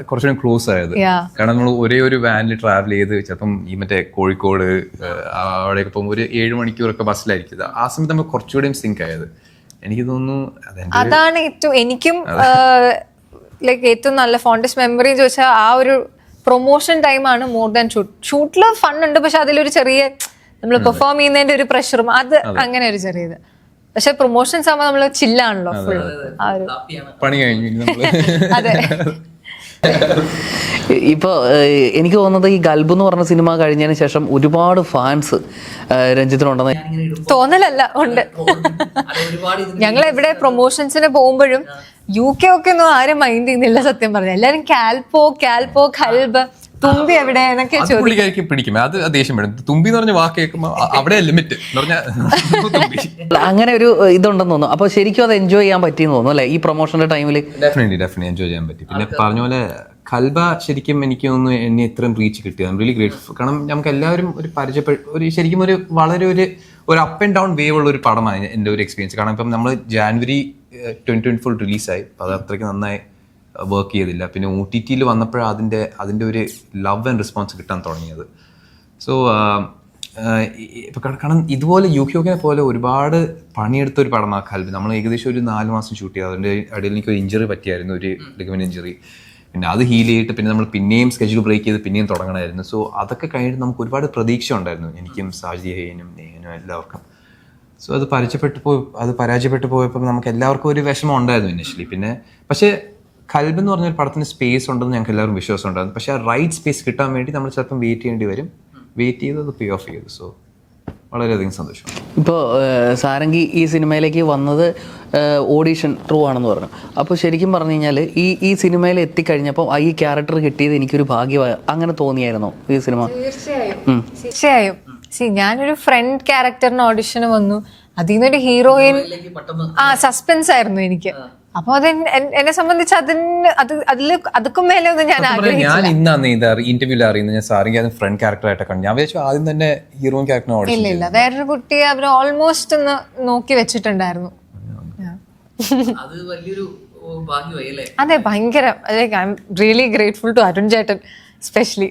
B: കുറച്ചുകൂടി ക്ലോസ് ആയത്. കാരണം നമ്മൾ ഒരേ ഒരു വാനിൽ ട്രാവൽ ചെയ്ത് ചിലപ്പം ഈ മറ്റേ കോഴിക്കോട് അവിടെ അവിടെയൊക്കെ പോകുമ്പോൾ ഒരു ഏഴ് മണിക്കൂറൊക്കെ ബസ്സിലായിരിക്കും. ആ സമയത്ത് നമ്മൾ കുറച്ചുകൂടെയും സിങ്ക് ആയത്. എനിക്ക് തോന്നുന്നു
C: അതാണ് ഏറ്റവും എനിക്കും ലൈക്ക് ഏറ്റവും നല്ല ഫോണ്ടസ്റ്റ് മെമ്മറി ചോദിച്ചാൽ ആ ഒരു പ്രൊമോഷൻ ടൈമാണ് മോർ ദാൻ ഷൂട്ട് ഷൂട്ടിൽ ഫൺ ഉണ്ട് പക്ഷെ അതിലൊരു ചെറിയ നമ്മൾ പെർഫോം ചെയ്യുന്നതിന്റെ ഒരു പ്രഷറും അത് അങ്ങനെ ഒരു ചെറിയത്. പക്ഷെ പ്രൊമോഷൻസ് ആകുമ്പോൾ നമ്മൾ ചില്ലാണല്ലോ ഫുൾ ആ ഒരു
B: പണി കഴിഞ്ഞു
C: അതെ.
A: ഇപ്പോൾ എനിക്ക് തോന്നുന്നത് ഈ ഗൽബ് എന്ന് പറഞ്ഞ സിനിമ കഴിഞ്ഞതിന് ശേഷം ഒരുപാട് ഫാൻസ് രഞ്ജിത്തിനുണ്ടെന്ന്
C: തോന്നലല്ല ഉണ്ട്. ഞങ്ങൾ എവിടെ പ്രൊമോഷൻസിന് പോകുമ്പോഴും യു കെ ഒക്കെ ഒന്നും ആരും മൈൻഡ് ചെയ്യുന്നില്ല സത്യം പറഞ്ഞു എല്ലാവരും കാൽപോ കാൽപോ കൽബ്. തുമ്പി എവിടെ
B: പുള്ളിക്കാരിക്ക് പിടിക്കും. അത് ദേഷ്യം വരും. തുമ്പി എന്ന് പറഞ്ഞ വാക്ക് കേൾക്കുമ്പോൾ അവിടെ ലിമിറ്റ് എന്ന് പറഞ്ഞാൽ തുമ്പി.
A: അങ്ങനെ ഒരു ഇതുണ്ടെന്ന് തോന്നുന്നു. അപ്പോൾ ശരിക്കും അത് എൻജോയ് ചെയ്യാൻ പറ്റിയെന്ന് തോന്നുന്നു അല്ലേ? ഈ പ്രൊമോഷന്റെ ടൈമിൽ
B: ഡെഫിനറ്റ്ലി ഡെഫിനറ്റ്ലി എൻജോയ് ചെയ്യാൻ പറ്റി. പിന്നെ പറഞ്ഞ പോലെ കൽബ ശരിക്കും എനിക്ക് തോന്നുന്നു എന്നെ ഇത്രയും റീച്ച് കിട്ടിയത്. റിയലി ഗ്രേറ്റ്ഫുൾ കാരണം നമുക്ക് എല്ലാവരും ഒരു പരിചയപ്പെട്ട ഒരു ശരിക്കും ഒരു വളരെ ഒരു ഒരു അപ്പ് ആൻഡ് ഡൗൺ വേവ് ഉള്ള ഒരു പടമാണ് എന്റെ ഒരു എക്സ്പീരിയൻസ് കാരണം ഇപ്പം നമ്മൾ ജാനുവരി ട്വന്റി ട്വന്റി ഫോർ റിലീസായി അപ്പോൾ അത് അത്രയ്ക്ക് നന്നായി വർക്ക് ചെയ്തില്ല. പിന്നെ ഒ ടി ടിയിൽ വന്നപ്പോഴാണ് അതിന്റെ അതിന്റെ ഒരു ലവ് ആൻഡ് റെസ്പോൺസ് കിട്ടാൻ തുടങ്ങിയത്. സോ ഇപ്പം കാരണം ഇതുപോലെ യു കെ പോലെ ഒരുപാട് പണിയെടുത്ത ഒരു പടമാണ് കൽബി. നമ്മൾ ഏകദേശം ഒരു നാല് മാസം ഷൂട്ട് ചെയ്തു. അതിന്റെ ഇടയിൽ എനിക്ക് ഒരു ഇഞ്ചറി പറ്റിയായിരുന്നു ഒരു ലിഗമെന്റ് ഇഞ്ചറി പിന്നെ അത് ഹീൽ ചെയ്തിട്ട് പിന്നെ നമ്മൾ പിന്നെയും സ്കെഡ്യൂൾ ബ്രേക്ക് ചെയ്ത് പിന്നെയും തുടങ്ങണമായിരുന്നു. സോ അതൊക്കെ കഴിഞ്ഞിട്ട് നമുക്ക് ഒരുപാട് പ്രതീക്ഷ ഉണ്ടായിരുന്നു. എനിക്കും സാജിയേനും നേഹനും എല്ലാവർക്കും. സോ അത് പരിചയപ്പെട്ടു പോയി അത് പരാജയപ്പെട്ടു പോയപ്പോൾ നമുക്ക് എല്ലാവർക്കും ഒരു വിഷമം ഉണ്ടായിരുന്നു ഇനിഷ്യലി പിന്നെ പക്ഷേ കൽബ് എന്ന് പറഞ്ഞ ഒരു പടത്തിന് സ്പേസ് ഉണ്ടെന്ന് ഞങ്ങൾക്ക് എല്ലാവരും വിശ്വാസം ഉണ്ടായിരുന്നു. പക്ഷേ ആ റൈറ്റ് സ്പേസ് കിട്ടാൻ വേണ്ടി നമ്മൾ ചിലപ്പം വെയിറ്റ് ചെയ്യേണ്ടി വരും. വെയിറ്റ് ചെയ്ത് അത് പേ ഓഫ് ചെയ്തു. സോ വളരെയധികം സന്തോഷം.
A: ഇപ്പോൾ സാരംഗി ഈ സിനിമയിലേക്ക് വന്നത് ഓഡീഷൻ ട്രൂ ആണെന്ന് പറഞ്ഞു. അപ്പോൾ ശരിക്കും പറഞ്ഞു കഴിഞ്ഞാൽ ഈ ഈ സിനിമയിൽ എത്തിക്കഴിഞ്ഞപ്പോൾ ആ ഈ ക്യാരക്ടർ കിട്ടിയത് എനിക്കൊരു ഭാഗ്യമായ അങ്ങനെ തോന്നിയായിരുന്നോ ഈ സിനിമ? ഉം.
C: തീർച്ചയായും. സി ഞാനൊരു ഫ്രണ്ട് ക്യാരക്ടറിന് ഓഡിഷന് വന്നു. അതിൽ നിന്നൊരു ഹീറോയിൻ ആ സസ്പെൻസ് ആയിരുന്നു എനിക്ക്. അപ്പൊ അത് എന്നെ സംബന്ധിച്ച് അതിന് അത് അതിൽ അതുക്കും മേലെ ഒന്നും ഞാൻ
B: ഞാൻ ഇന്നാണ് ഇത് ഇന്റർവ്യൂവിൽ അറിയുന്നത് ഞാൻ സാറിങ് അത് ഫ്രണ്ട് ക്യാരക്ടർ ആയിട്ട് കണ്ടു. ഞാൻ വിചാരിച്ചു ആദ്യം തന്നെ ഹീറോ ക്യാരക്ടർ
C: ഇല്ല
B: ഓഡിഷൻ
C: ഇല്ല വേറൊരു കുട്ടിയെ അവർ ഓൾമോസ്റ്റ് ഒന്ന് നോക്കി വെച്ചിട്ടുണ്ടായിരുന്നു.
A: അത് വലിയൊരു ഭാഗ്യമായി അല്ലേ?
C: അതെ ഭയങ്കര. I'm really grateful to Arun ചേട്ടൻ സ്പെഷ്യലി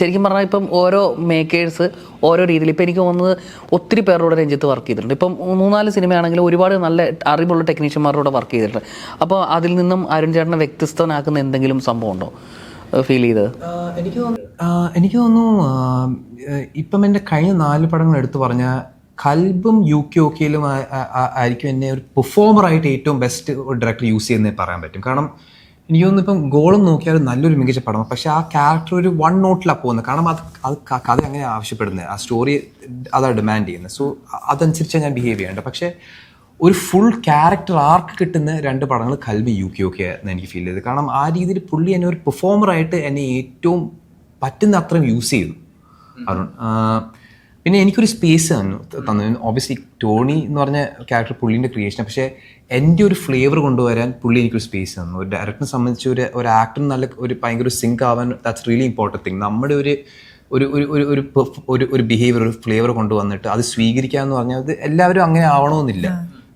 A: ശരിക്കും പറഞ്ഞാൽ ഇപ്പം ഓരോ മേക്കേഴ്സ് ഓരോ രീതിയിൽ ഇപ്പം എനിക്ക് തോന്നുന്നത് ഒത്തിരി പേരുടെ രഞ്ജിത്ത് വർക്ക് ചെയ്തിട്ടുണ്ട്. ഇപ്പം മൂന്നാൽ സിനിമയാണെങ്കിലും ഒരുപാട് നല്ല അറിവുള്ള ടെക്നീഷ്യന്മാരുടെ വർക്ക് ചെയ്തിട്ടുണ്ട്. അപ്പോൾ അതിൽ നിന്നും അരുൺ ചേട്ടനെ വ്യത്യസ്തനാക്കുന്ന എന്തെങ്കിലും സംഭവം ഉണ്ടോ? ഫീൽ ചെയ്തത്?
B: എനിക്ക് എനിക്ക് തോന്നുന്നു ഇപ്പം എന്റെ കഴിഞ്ഞ നാല് പടങ്ങൾ എടുത്തു പറഞ്ഞാൽ കൽബും യു കെ ഒക്കെയിലും ആയിരിക്കും എന്നെ ഒരു പെർഫോമറായിട്ട് ഏറ്റവും ബെസ്റ്റ് ഡയറക്ടർ യൂസ് ചെയ്യുന്നേ പറയാൻ പറ്റും. കാരണം എനിക്ക് തോന്നുന്നു ഇപ്പം ഗോളം നോക്കിയാൽ നല്ലൊരു മികച്ച പടമാണ് പക്ഷെ ആ ക്യാരക്ടർ ഒരു വൺ നോട്ടിലാണ് പോകുന്നത്. കാരണം അത് അത് കഥ അങ്ങനെ ആവശ്യപ്പെടുന്നത്? ആ സ്റ്റോറി അതാണ് ഡിമാൻഡ് ചെയ്യുന്നത്. സോ അതനുസരിച്ചാണ് ഞാൻ ബിഹേവ് ചെയ്യേണ്ടത് പക്ഷേ ഒരു ഫുൾ ക്യാരക്ടർ ആർക്ക് കിട്ടുന്ന രണ്ട് പടങ്ങൾ കൽബി യു കെ ഒക്കെ എന്ന് എനിക്ക് ഫീൽ ചെയ്തത്. കാരണം ആ രീതിയിൽ പുള്ളി എന്നെ ഒരു പെർഫോമറായിട്ട് എന്നെ ഏറ്റവും പറ്റുന്ന അത്രയും യൂസ് ചെയ്തു. അരുൺ പിന്നെ എനിക്കൊരു സ്പേസ് തന്നു തന്നു. ഓബിയസ്ലി ടോണി എന്ന് പറഞ്ഞ ക്യാരക്ടർ പുള്ളിന്റെ ക്രിയേഷൻ പക്ഷേ എന്റെ ഒരു ഫ്ലേവർ കൊണ്ടുവരാൻ പുള്ളി എനിക്കൊരു സ്പേസ് തന്നു. ഒരു ഡയറക്ടറിനെ സംബന്ധിച്ച് ഒരു ഒരു ആക്ടർ നല്ല ഒരു ഭയങ്കര സിങ്ക് ആവാൻ ദാറ്റ്സ് റിയലി ഇമ്പോർട്ടന്റ് തിങ് നമ്മുടെ ഒരു ഒരു ഒരു ഒരു ഒരു ഒരു ഒരു ബിഹേവിയർ ഒരു ഫ്ലേവർ കൊണ്ടുവന്നിട്ട് അത് സ്വീകരിക്കുക എന്ന് പറഞ്ഞാൽ അത് എല്ലാവരും അങ്ങനെ ആവണമെന്നില്ല.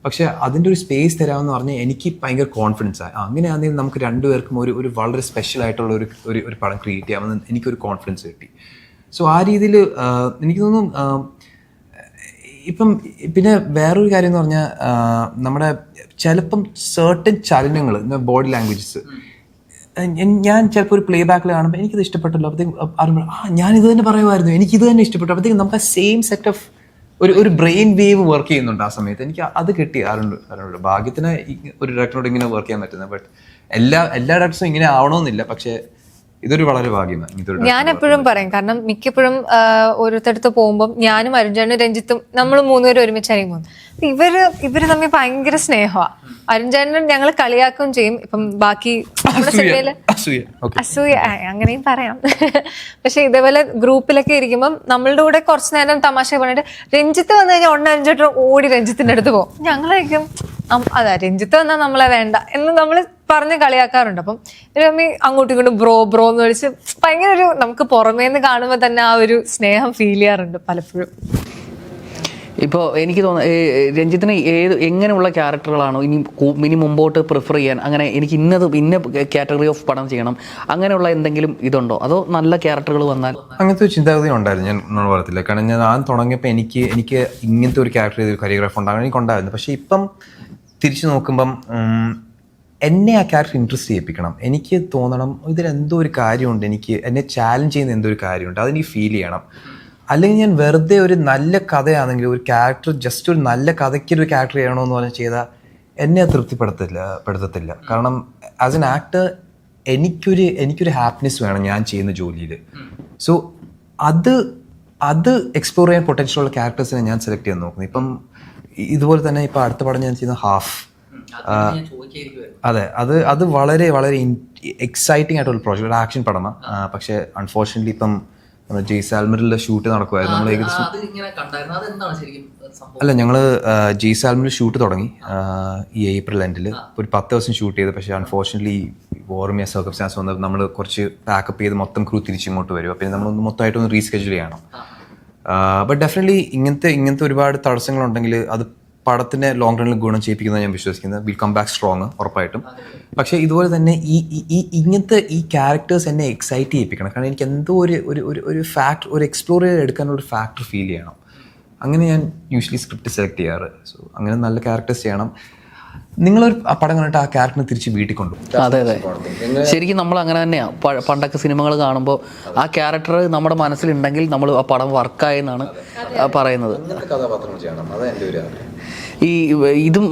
B: പക്ഷെ അതിന്റെ ഒരു സ്പേസ് തരാമെന്ന് പറഞ്ഞാൽ എനിക്ക് ഭയങ്കര കോൺഫിഡൻസ് ആയി അങ്ങനെയാണെങ്കിൽ നമുക്ക് രണ്ടുപേർക്കും ഒരു ഒരു വളരെ സ്പെഷ്യൽ ആയിട്ടുള്ള ഒരു ഒരു ഒരു പടം ക്രിയേറ്റ് ചെയ്യാമെന്ന് എനിക്കൊരു കോൺഫിഡൻസ് കിട്ടി. സോ ആ രീതിയിൽ എനിക്ക് തോന്നുന്നു ഇപ്പം പിന്നെ വേറൊരു കാര്യം എന്ന് പറഞ്ഞാൽ നമ്മുടെ ചിലപ്പം സേർട്ടൻ ചലനങ്ങൾ ബോഡി ലാംഗ്വേജസ് ഞാൻ ചിലപ്പോൾ ഒരു പ്ലേ ബാക്കിൽ കാണുമ്പോൾ എനിക്കിത് ഇഷ്ടപ്പെട്ടല്ലോ അപ്പോഴത്തേക്കും ആ ഞാൻ ഇത് തന്നെ പറയുമായിരുന്നു എനിക്ക് ഇത് തന്നെ ഇഷ്ടപ്പെട്ടു. അപ്പോഴത്തേക്കും നമുക്ക് ആ സെയിം സെറ്റ് ഓഫ് ഒരു ഒരു ബ്രെയിൻ വേവ് വർക്ക് ചെയ്യുന്നുണ്ട് ആ സമയത്ത്. എനിക്ക് അത് കിട്ടി ആരുണ്ട് ആരുണ്ട്. ഭാഗ്യത്തിന് ഒരു ഡയറക്ടറോട് ഇങ്ങനെ വർക്ക് ചെയ്യാൻ പറ്റുന്നത്. ബട്ട് എല്ലാ എല്ലാ ഡയറക്ടർസും ഇങ്ങനെ ആവണമെന്നില്ല. പക്ഷേ ഇതൊരു വളരെ ഭാഗ്യമാണ്.
C: ഞാൻ എപ്പോഴും പറയും കാരണം മിക്കപ്പോഴും ഓരോരുത്തടുത്ത് പോകുമ്പോൾ ഞാനും അരുൺചേട്ടനും രഞ്ജിത്തും നമ്മൾ മൂന്നുപേരും ഒരുമിച്ചായിരിക്കും പോകുന്നത് ഇവർ ഇവർ തമ്മിൽ ഭയങ്കര സ്നേഹമാണ് അരുൺചേട്ടനും ഞങ്ങൾ കളിയാക്കുകയും ചെയ്യും. ഇപ്പം ബാക്കി
B: അസൂയ.
C: അങ്ങനെയും പറയാം. പക്ഷെ ഇതേപോലെ ഗ്രൂപ്പിലൊക്കെ ഇരിക്കുമ്പോൾ നമ്മളുടെ കൂടെ കുറച്ച് നേരം തമാശ പറഞ്ഞിട്ട് രഞ്ജിത്ത് വന്നു കഴിഞ്ഞാൽ ഒന്ന് അരുൺചേട്ടൻ ഓടി രഞ്ജിത്തിന്റെ അടുത്ത് പോകും. ഞങ്ങളായിരിക്കും "അം- അതാ രഞ്ജിത്ത് വന്നാൽ നമ്മളെ വേണ്ട എന്ന് നമ്മൾ പറഞ്ഞ് കളിയാക്കാറുണ്ട്. അപ്പം രമ്മി അങ്ങോട്ടും ഇങ്ങോട്ടും ബ്രോ ബ്രോ എന്ന് വിളിച്ച് ഭയങ്കര ഒരു നമുക്ക് പുറമേ നിന്ന് കാണുമ്പോൾ തന്നെ ആ ഒരു സ്നേഹം ഫീൽ ചെയ്യാറുണ്ട് പലപ്പോഴും.
A: ഇപ്പോൾ എനിക്ക് തോന്നുന്നു രഞ്ജിത്തിന് ഏത് എങ്ങനെയുള്ള ക്യാരക്ടറുകളാണോ ഇനി ഇനി മുമ്പോട്ട് പ്രിഫർ ചെയ്യാൻ അങ്ങനെ എനിക്ക് ഇന്നത് ഇന്ന കാറ്റഗറി ഓഫ് പടം ചെയ്യണം അങ്ങനെയുള്ള എന്തെങ്കിലും ഇതുണ്ടോ? അതോ നല്ല ക്യാരക്ടറുകൾ വന്നാൽ?
B: അങ്ങനത്തെ ഒരു ചിന്താഗതി ഉണ്ടായിരുന്നു ഞാൻ എന്നോട് പറയത്തില്ല കാരണം ഞാൻ ആദ്യം തുടങ്ങിയപ്പോൾ എനിക്ക് എനിക്ക് ഇങ്ങനത്തെ ഒരു ക്യാരക്ടർ ഒരു കരിയോഗ്രാഫ് ഉണ്ടാകണം എനിക്ക് ഉണ്ടായിരുന്നു. പക്ഷേ ഇപ്പം തിരിച്ചു നോക്കുമ്പം എന്നെ ആ ക്യാരക്ടർ ഇൻട്രസ്റ്റ് ചെയ്യിപ്പിക്കണം. എനിക്ക് തോന്നണം ഇതിൽ എന്തോ ഒരു കാര്യമുണ്ട്. എനിക്ക് എന്നെ ചാലഞ്ച് ചെയ്യുന്ന എന്തോ ഒരു കാര്യമുണ്ട്. അതെനിക്ക് ഫീൽ ചെയ്യണം. അല്ലെങ്കിൽ ഞാൻ വെറുതെ ഒരു നല്ല കഥയാണെങ്കിൽ ഒരു ക്യാരക്ടർ ജസ്റ്റ് ഒരു നല്ല കഥയ്ക്ക് ഒരു ക്യാരക്ടർ ചെയ്യണമെന്ന് പറഞ്ഞാൽ ചെയ്താൽ എന്നെ തൃപ്തിപ്പെടുത്തില്ല പെടുത്തത്തില്ല. കാരണം ആസ് എൻ ആക്ടർ എനിക്കൊരു എനിക്കൊരു ഹാപ്പിനെസ് വേണം ഞാൻ ചെയ്യുന്ന ജോലിയിൽ സോ അത് അത് എക്സ്പ്ലോർ ചെയ്യാൻ പൊട്ടൻഷ്യൽ ഉള്ള ക്യാരക്ടേഴ്സിനെ ഞാൻ സെലക്ട് ചെയ്യാൻ നോക്കുന്നത് ഇപ്പം ഇതുപോലെ തന്നെ ഇപ്പം അടുത്ത പടം ഞാൻ ചെയ്യുന്ന ഹാഫ് അതെ അത് അത് വളരെ വളരെ എക്സൈറ്റിംഗ് ആയിട്ടുള്ള പ്രോജക്റ്റ് ഒരു ആക്ഷൻ പടമാണ് പക്ഷെ അൺഫോർച്ചുനേറ്റ്ലി ഇപ്പം നമ്മുടെ ജയ്സാൽമറിലെ ഷൂട്ട് നടക്കുമായിരുന്നു നമ്മൾ ഏകദേശം അല്ല ഞങ്ങൾ ജയ്സാൽമറിൽ ഷൂട്ട് തുടങ്ങി. ഈ ഏപ്രിൽ എൻഡിൽ ഒരു പത്ത് ദിവസം ഷൂട്ട് ചെയ്ത്. പക്ഷേ അൺഫോർച്ചുനേറ്റ്ലി വോർമിയ സർക്കംസ്റ്റാൻസ് വന്ന് നമ്മൾ കുറച്ച് പാക്കപ്പ് ചെയ്ത് മൊത്തം ക്രൂ തിരിച്ചിങ്ങോട്ട് വരും. അപ്പം നമ്മൾ മൊത്തമായിട്ടൊന്ന് റീസ്കെഡ്യൂൾ ചെയ്യണം. ബട്ട് ഡെഫിനറ്റ്ലി ഇങ്ങനത്തെ ഇങ്ങനത്തെ ഒരുപാട് തടസ്സങ്ങളുണ്ടെങ്കിൽ അത് പടത്തിന് ലോങ് റണ്ണിൽ ഗുണം ചെയ്യിപ്പിക്കുന്നത് ഞാൻ വിശ്വസിക്കുന്നത്. വിൽ കം ബാക്ക് സ്ട്രോങ് ഉറപ്പായിട്ടും. പക്ഷേ ഇതുപോലെ തന്നെ ഈ ഈ- ഇങ്ങനത്തെ ഈ ക്യാരക്ടേഴ്സ് എന്നെ എക്സൈറ്റ് ചെയ്യിപ്പിക്കണം. കാരണം എനിക്ക് എന്തോ ഒരു ഒരു ഒരു ഫാക്ടർ ഒരു എക്സ്പ്ലോർ ചെയ്ത് എടുക്കാനുള്ള ഒരു ഫാക്ടർ ഫീൽ ചെയ്യണം. അങ്ങനെ ഞാൻ യൂഷ്വലി സ്ക്രിപ്റ്റ് സെലക്ട് ചെയ്യാറ്. സോ അങ്ങനെ നല്ല ക്യാരക്ടേഴ്സ് ചെയ്യണം. നിങ്ങളൊരു ആ പടം കണ്ടിട്ട് ആ ക്യാരക്ടറിനെ തിരിച്ച് വീട്ടിൽ കൊണ്ടു
A: അതെ അതെ. ശരിക്കും നമ്മൾ അങ്ങനെ തന്നെയാണ് പണ്ടൊക്കെ സിനിമകൾ കാണുമ്പോൾ ആ ക്യാരക്ടർ നമ്മുടെ മനസ്സിലുണ്ടെങ്കിൽ നമ്മൾ ആ പടം വർക്കായെന്നാണ് പറയുന്നത്. ഈ ഇതും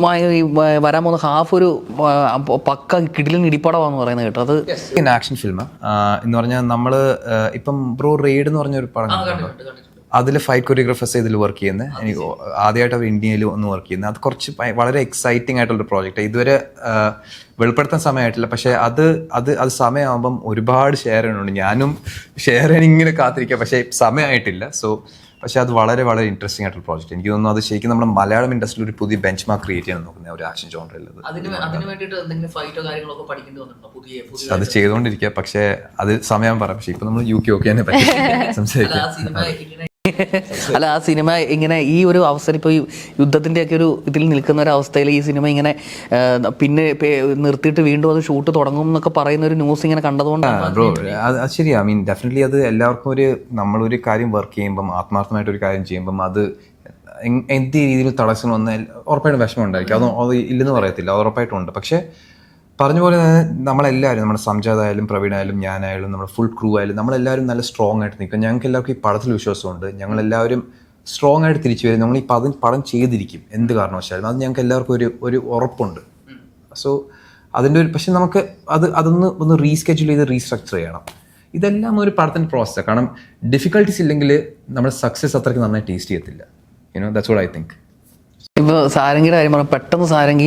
A: വരാൻ പോകുന്ന ഹാഫ് ഒരു പക്ക കിടിലൻ ഇടിപ്പടമാന്ന് പറയുന്നത് കേട്ടോ. അത്
B: ആക്ഷൻ ഫിലിം എന്ന് പറഞ്ഞാൽ നമ്മൾ ഇപ്പം ബ്രോ റെയ്ഡ് എന്ന് പറഞ്ഞ ഒരു പടം അതിൽ ഫൈറ്റ് കൊറിയോഗ്രാഫേഴ്സ് ഇതിൽ വർക്ക് ചെയ്യുന്നത് എനിക്ക് ആദ്യമായിട്ട് അവർ ഇന്ത്യയിൽ ഒന്ന് വർക്ക് ചെയ്യുന്നത് അത് കുറച്ച് വളരെ എക്സൈറ്റിംഗ് ആയിട്ടുള്ള ഒരു പ്രോജക്റ്റ് ഇതുവരെ വെളിപ്പെടുത്താൻ സമയമായിട്ടില്ല. പക്ഷേ അത് അത് അത് സമയമാകുമ്പം ഒരുപാട് ഷെയർ ചെയ്യുന്നുണ്ട്. ഞാനും ഷെയർ ചെയ്യാൻ ഇങ്ങനെ കാത്തിരിക്കുക പക്ഷേ സമയമായിട്ടില്ല. സോ പക്ഷേ അത് വളരെ വളരെ ഇൻട്രസ്റ്റിംഗ് ആയിട്ടുള്ള പ്രോജക്റ്റ് എനിക്ക് തോന്നുന്നു അത് ശരിക്കും നമ്മുടെ മലയാളം ഇൻഡസ്ട്രിയിൽ ഒരു പുതിയ ബെഞ്ച് മാർക്ക് ക്രിയേറ്റ് ചെയ്യാൻ നോക്കുന്ന ഒരു ആക്ഷൻ
A: ചോണ്ടുള്ളത്
B: അത് ചെയ്തുകൊണ്ടിരിക്കുക പക്ഷേ അത് സമയം പറയാം പക്ഷേ ഇപ്പൊ നമ്മൾ യു കെ ഓക്കെ തന്നെ പറ്റി സംസാരിക്കാം.
A: അല്ല ആ സിനിമ ഇങ്ങനെ ഈ ഒരു അവസരം ഇപ്പോൾ ഈ യുദ്ധത്തിന്റെ ഒക്കെ ഒരു ഇതിൽ നിൽക്കുന്ന ഒരു അവസ്ഥയിൽ ഈ സിനിമ ഇങ്ങനെ പിന്നെ നിർത്തിയിട്ട് വീണ്ടും അത് ഷൂട്ട് തുടങ്ങും എന്നൊക്കെ പറയുന്ന ഒരു ന്യൂസ് ഇങ്ങനെ കണ്ടതുകൊണ്ടാണ്
B: അത് ശരി ഐ മീൻ ഡെഫിനറ്റ്ലി അത് എല്ലാവർക്കും ഒരു നമ്മളൊരു കാര്യം വർക്ക് ചെയ്യുമ്പം ആത്മാർത്ഥമായിട്ട് ഒരു കാര്യം ചെയ്യുമ്പം അത് എന്ത് രീതിയിൽ തടസ്സം വന്നാൽ ഉറപ്പായിട്ടും വിഷമം ഉണ്ടായിരിക്കും. അത് ഇല്ലെന്ന് പറയത്തില്ല. അത് ഉറപ്പായിട്ടും ഉണ്ട്. പക്ഷേ പറഞ്ഞ പോലെ തന്നെ നമ്മളെല്ലാവരും നമ്മുടെ സംജാത് ആയാലും പ്രവീൺ ആയാലും ഞാനായാലും നമ്മുടെ ഫുൾ ക്രൂ ആയാലും നമ്മളെല്ലാവരും നല്ല സ്ട്രോങ് ആയിട്ട് നിൽക്കും. ഞങ്ങൾക്ക് എല്ലാവർക്കും ഈ പടത്തിൽ വിശ്വാസമുണ്ട്. ഞങ്ങളെല്ലാവരും സ്ട്രോങ് ആയിട്ട് തിരിച്ചു വരും. നമ്മൾ ഈ പദം പടം ചെയ്തിരിക്കും. എന്ത് കാരണവശാലും. അത് ഞങ്ങൾക്ക് എല്ലാവർക്കും ഒരു ഒരു ഉറപ്പുണ്ട്. സോ അതിന്റെ ഒരു പക്ഷെ നമുക്ക് അത് അതൊന്ന് ഒന്ന് റീസ്കെഡ്യൂൾ ചെയ്ത് റീസ്ട്രക്ചർ ചെയ്യണം. ഇതെല്ലാം ഒരു പടത്തിന്റെ പ്രോസസ്സാണ് കാരണം ഡിഫിക്കൽട്ടീസ് ഇല്ലെങ്കിൽ നമ്മുടെ സക്സസ് അത്രയ്ക്ക് നന്നായി ടേസ്റ്റ് ചെയ്യത്തില്ല. You know that's what I think
A: ഇപ്പോൾ സാരംഗിയുടെ കാര്യം പറഞ്ഞാൽ പെട്ടെന്ന് സാരംഗി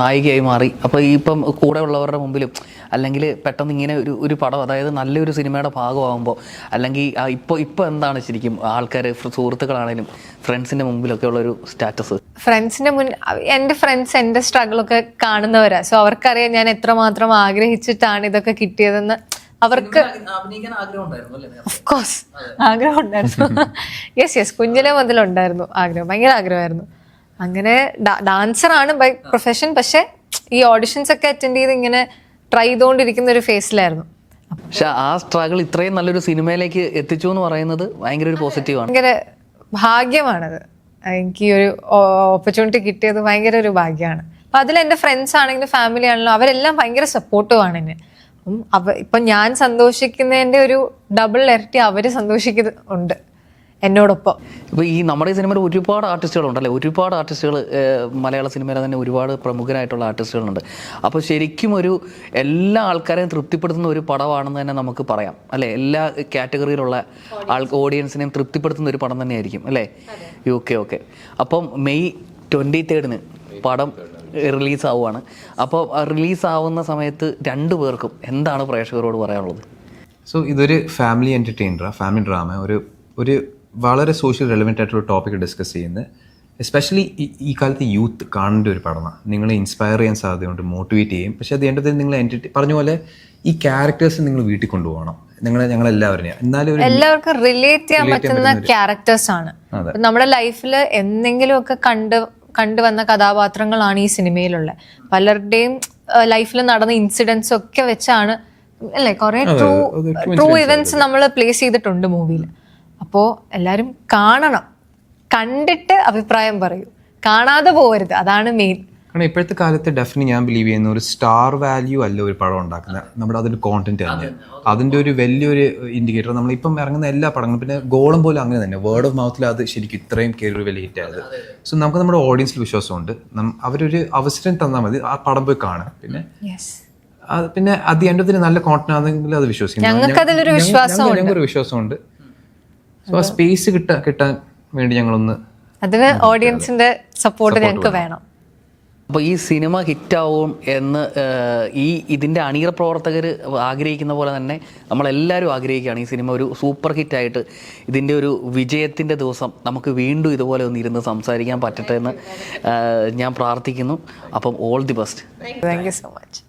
A: നായികയായി മാറി. അപ്പോൾ ഈ ഇപ്പം കൂടെ ഉള്ളവരുടെ മുമ്പിലും അല്ലെങ്കിൽ പെട്ടെന്ന് ഇങ്ങനെ ഒരു ഒരു പടം അതായത് നല്ലൊരു സിനിമയുടെ ഭാഗമാകുമ്പോൾ അല്ലെങ്കിൽ ഇപ്പോൾ ഇപ്പോൾ എന്താണ് ശരിക്കും ആൾക്കാർ സുഹൃത്തുക്കളാണേലും ഫ്രണ്ട്സിന്റെ മുമ്പിലൊക്കെ ഉള്ളൊരു സ്റ്റാറ്റസ്?
C: ഫ്രണ്ട്സിന്റെ മുൻ എന്റെ ഫ്രണ്ട്സ് എന്റെ സ്ട്രഗിളൊക്കെ കാണുന്നവരാ. സോ അവർക്കറിയാം ഞാൻ എത്രമാത്രം ആഗ്രഹിച്ചിട്ടാണ് ഇതൊക്കെ കിട്ടിയതെന്ന്. അവർക്ക്
A: അഭിനയിക്കാൻ ആഗ്രഹം ഉണ്ടായിരുന്നു അല്ലേ?
C: ഓഫ് ആഗ്രഹം ഉണ്ടായിരുന്നു യെസ് യെസ് കുഞ്ഞിലെ മുതലുണ്ടായിരുന്നു ആഗ്രഹം. ഭയങ്കര ആഗ്രഹമായിരുന്നു. അങ്ങനെ ഡാൻസർ ആണ് ബൈ പ്രൊഫഷൻ പക്ഷെ ഈ ഓഡിഷൻസ് ഒക്കെ അറ്റൻഡ് ചെയ്ത് ഇങ്ങനെ ട്രൈ ചെയ്തുകൊണ്ടിരിക്കുന്ന ഒരു ഫേസിലായിരുന്നു
A: പക്ഷെ ആ സ്ട്രഗിൾ ഇത്രയും നല്ലൊരു സിനിമയിലേക്ക് എത്തിച്ചു എന്ന് പറയുന്നത് ഭയങ്കര ഒരു പോസിറ്റീവാണ്
C: ഭയങ്കര ഭാഗ്യമാണത്. എനിക്ക് ഈ ഒരു ഓപ്പർച്യൂണിറ്റി കിട്ടിയത് ഭയങ്കര ഒരു ഭാഗ്യമാണ്. അപ്പൊ അതിൽ എന്റെ ഫ്രണ്ട്സ് ആണെങ്കിലും ഫാമിലി ആണെങ്കിലും അവരെല്ലാം ഭയങ്കര സപ്പോർട്ടീവാണ് എന്നെ. അപ്പം അവ ഇപ്പം ഞാൻ സന്തോഷിക്കുന്നതിന്റെ ഒരു ഡബിൾ ഇരട്ടി അവർ സന്തോഷിക്കുന്നുണ്ട് എന്നോടൊപ്പം.
A: ഇപ്പോൾ ഈ നമ്മുടെ ഈ സിനിമയിൽ ഒരുപാട് ആർട്ടിസ്റ്റുകളുണ്ടല്ലേ? ഒരുപാട് ആർട്ടിസ്റ്റുകൾ മലയാള സിനിമയിലെ തന്നെ ഒരുപാട് പ്രമുഖരായിട്ടുള്ള ആർട്ടിസ്റ്റുകളുണ്ട്. അപ്പോൾ ശരിക്കും ഒരു എല്ലാ ആൾക്കാരെയും തൃപ്തിപ്പെടുത്തുന്ന ഒരു പടമാണെന്ന് തന്നെ നമുക്ക് പറയാം. അല്ലേ? എല്ലാ കാറ്റഗറിയിലുള്ള ആൾ ഓഡിയൻസിനെയും തൃപ്തിപ്പെടുത്തുന്ന ഒരു പടം തന്നെയായിരിക്കും അല്ലേ? Okay okay. അപ്പം മെയ് ട്വന്റി തേർഡിന് പടം റിലീസ് ആവുകയാണ് അപ്പോൾ റിലീസ് ആവുന്ന സമയത്ത് രണ്ടു പേർക്കും എന്താണ് പ്രേക്ഷകരോട് പറയാനുള്ളത്?
B: സോ ഇതൊരു ഫാമിലി എന്റർടൈനറാണ് ഫാമിലി ഡ്രാമ. ഒരു ഒരു വളരെ സോഷ്യൽ റെലവെന്റ് ആയിട്ടുള്ള ടോപ്പിക് ഡിസ്കസ് ചെയ്യുന്നത് എസ്പെഷ്യലി ഈ കാലത്ത് യൂത്ത് കാണേണ്ട ഒരു പടമാണ് നിങ്ങളെ ഇൻസ്പയർ ചെയ്യാൻ സാധ്യതയുണ്ട് മോട്ടിവേറ്റ് ചെയ്യും. പക്ഷേ അത് എന്റെ നിങ്ങൾ എന്റർടൈൻ പറഞ്ഞ പോലെ ഈ ക്യാരക്ടേഴ്സ് നിങ്ങൾ വീട്ടിൽ കൊണ്ടുപോകണം. നിങ്ങളെ എന്നാലും ഒരു
C: എല്ലാവർക്കും റിലേറ്റ് ചെയ്യാൻ പറ്റുന്ന ക്യാരക്ടേഴ്സ് ആണ്. നമ്മുടെ ലൈഫിൽ എന്തെങ്കിലുമൊക്കെ കണ്ട് കണ്ടുവന്ന കഥാപാത്രങ്ങളാണ് ഈ സിനിമയിലുള്ള. പലരുടെയും ലൈഫിൽ നടന്ന ഇൻസിഡൻസ് ഒക്കെ വെച്ചാണ് അല്ലേ? കുറെ ട്രൂ ട്രൂ ഇവന്റ്സ് നമ്മൾ പ്ലേസ് ചെയ്തിട്ടുണ്ട് മൂവിയിൽ അപ്പോൾ എല്ലാവരും കാണണം. കണ്ടിട്ട് അഭിപ്രായം പറയൂ. കാണാതെ പോകരുത് അതാണ് മെയിൻ
B: കാരണം ഇപ്പോഴത്തെ കാലത്ത് ഡെഫിനറ്റ് ഞാൻ ബിലീവ് ചെയ്യുന്ന ഒരു സ്റ്റാർ വാല്യൂ അല്ല ഒരു പടം ഉണ്ടാക്കുന്നത്. നമ്മുടെ അതിന്റെ കോണ്ടന്റ് ആണ് അതിന്റെ ഒരു വലിയൊരു ഇൻഡിക്കേറ്റർ നമ്മൾ ഇപ്പം ഇറങ്ങുന്ന എല്ലാ പടങ്ങളും പിന്നെ ഗോളം പോലും അങ്ങനെ തന്നെ. വേർഡ് ഓഫ് മൗത്തിൽ അത് ശരിക്കും ഇത്രയും കയറി ഒരു വലിയ ഹിറ്റ് ആയത്. സോ നമുക്ക് നമ്മുടെ ഓഡിയൻസിൽ വിശ്വാസമുണ്ട്. അവരൊരു അവസരം തന്നാൽ മതി. ആ പടം പോയി കാണാം. പിന്നെ
C: യെസ്
B: പിന്നെ അത് എന്റെ അതിന് നല്ല കോണ്ടന്റ് ആണെങ്കിൽ അത് വിശ്വസിക്കുന്നു.
C: ഞങ്ങൾക്ക്
B: ഒരു
C: വിശ്വാസമുണ്ട്.
B: സോ ആ സ്പേസ് കിട്ടാൻ കിട്ടാൻ വേണ്ടി ഞങ്ങളൊന്ന്
C: അതിന് ഓഡിയൻസിന്റെ സപ്പോർട്ട് ഞങ്ങൾക്ക് വേണം.
A: അപ്പോൾ ഈ സിനിമ ഹിറ്റാവും എന്ന് ഈ ഇതിന്റെ അണിയറ പ്രവർത്തകർ ആഗ്രഹിക്കുന്ന പോലെ തന്നെ നമ്മളെല്ലാവരും ആഗ്രഹിക്കുകയാണ്. ഈ സിനിമ ഒരു സൂപ്പർ ഹിറ്റായിട്ട് ഇതിന്റെ ഒരു വിജയത്തിന്റെ ദിവസം നമുക്ക് വീണ്ടും ഇതുപോലെ ഒന്ന് ഇരുന്ന് സംസാരിക്കാൻ പറ്റട്ടെ എന്ന് ഞാൻ പ്രാർത്ഥിക്കുന്നു. അപ്പം all the best
C: thank you so much